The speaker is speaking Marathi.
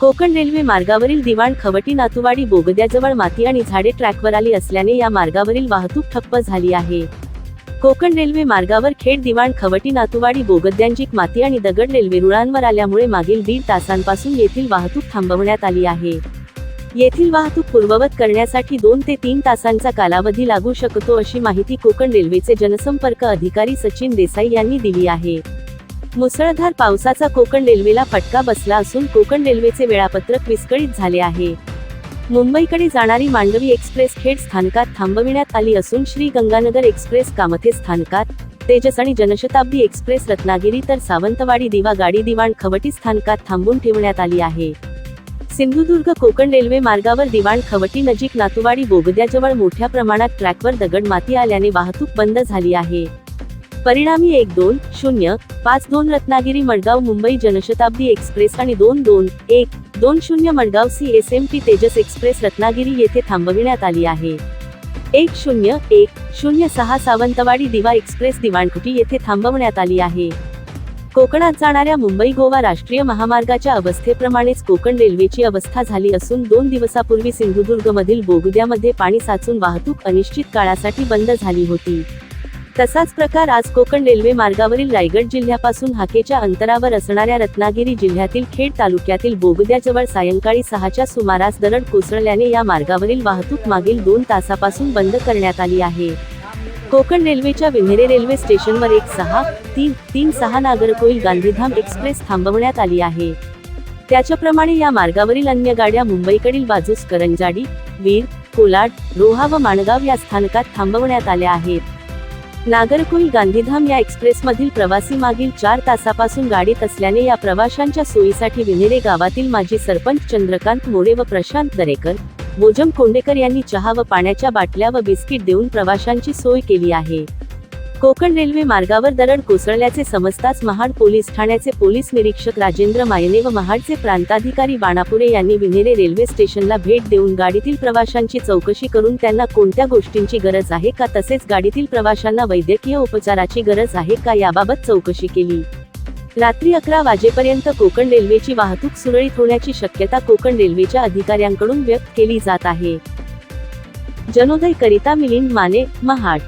कोकण रेल्वे मार्गावरील दिवाण खवटी नातुवाडी बोगद्याजवळ माती आणि झाडे ट्रॅकवर आली असल्याने या मार्गावरील वाहतूक ठप्प झाली आहे. कोकण रेल्वे मार्गावर खेड दिवाण खवटी नातुवाडी बोगद्यांजिक माती आणि दगड रेल्वे रुळांवर आल्यामुळे मागील दीड तासांपासून येथील वाहतूक थांबवण्यात आली आहे. येथील वाहतूक पूर्ववत करण्यासाठी दोन ते तीन तासांचा कालावधी लागू शकतो अशी माहिती कोकण रेल्वेचे जनसंपर्क अधिकारी सचिन देसाई यांनी दिली आहे. मुसळधार पावसाचा कोकण रेल्वेला फटका बसला असून कोकण रेल्वेचे वेळापत्रक विस्कळीत झाले आहे. मुंबईकडे जाणारी मांडवी एक्सप्रेस खेड स्थानकात थांबविण्यात आली असून श्री गंगानगर एक्सप्रेस कामथे स्थानकात तेजस आणि जनशताब्दी एक्सप्रेस रत्नागिरी तर सावंतवाडी दिवा गाडी दिवाण खवटी स्थानकात थांबून ठेवण्यात आली आहे. सिंधुदुर्ग कोकण रेल्वे मार्गावर दिवाण खवटी नजीक नातुवाडी बोगद्याजवळ मोठ्या प्रमाणात ट्रॅकवर दगड माती आल्याने वाहतूक बंद झाली आहे. परिणामी एक दोन शून्य पाच दोन रत्नागिरी मडगाव मुंबई जनशताब्दी एक्सप्रेस आणि दोन दोन एक दोन शून्य Madgaon C S M T Tejas express Ratnagiri येथे थांबविण्यात आली आहे. एक शून्य एक शून्य सहा सावंतवाडी दिवा एक्सप्रेस दिवाणखुटी येथे थांबवण्यात आली आहे. कोकणात जाणाऱ्या मुंबई गोवा राष्ट्रीय महामार्गाच्या अवस्थेप्रमाणेच कोकण रेल्वेची अवस्था झाली असून दोन दिवसापूर्वी सिंधुदुर्गमधील बोगद्यामध्ये पाणी साचून वाहतूक अनिश्चित काळासाठी बंद झाली होती. तसाच प्रकार आज कोकण रेल्वे मार्गावरील रायगड जिल्ह्यापासून हाकेच्या अंतरावर असणाऱ्या रत्नागिरी जिल्ह्यातील खेड तालुक्यातील बोगद्याजवळ सायंकाळी सहाच्या सुमारास दरड कोसळल्याने या मार्गावरील वाहतूक मागील दोन तासापासून बंद करण्यात आली आहे. कोकण रेल्वेच्या विन्हेरे रेल्वे स्टेशनवर एक सहा तीन तीन सहा नागरकोईल गांधीधाम एक्सप्रेस थांबवण्यात आली आहे. त्याच्याप्रमाणे या मार्गावरील अन्य गाड्या मुंबईकडील बाजूस करंजाडी वीर कोलाड रोहा व माणगाव या स्थानकात थांबवण्यात आल्या आहेत. नागरकुल गांधीधाम या एक्सप्रेसमधील प्रवासी मागील चार तासापासून गाडीत असल्याने या प्रवाशांच्या सोयीसाठी विनेरे गावातील माजी सरपंच चंद्रकांत मोरे व प्रशांत दरेकर बोजम कोंडेकर यांनी चहा व पाण्याच्या बाटल्या व बिस्किट देऊन प्रवाशांची सोय केली आहे. कोकण रेल्वे मार्गावर दरड कोसळल्याचे समजताच महाड पोलीस ठाण्याचे पोलीस निरीक्षक राजेंद्र मायने व महाडचे प्रांताधिकारी बाणापुरे यांनी विनेरे रेल्वे स्टेशनला भेट देऊन गाडीतील प्रवाशांची चौकशी करून त्यांना कोणत्या गोष्टींची गरज आहे का तसेच गाडीतील प्रवाशांना वैद्यकीय उपचाराची गरज आहे का याबाबत चौकशी केली. रात्री अकरा वाजेपर्यंत कोकण रेल्वेची वाहतूक सुरळीत होण्याची शक्यता कोकण रेल्वेच्या अधिकाऱ्यांकडून व्यक्त केली जात आहे. जनोदय करिता मिलिंद माने महाड.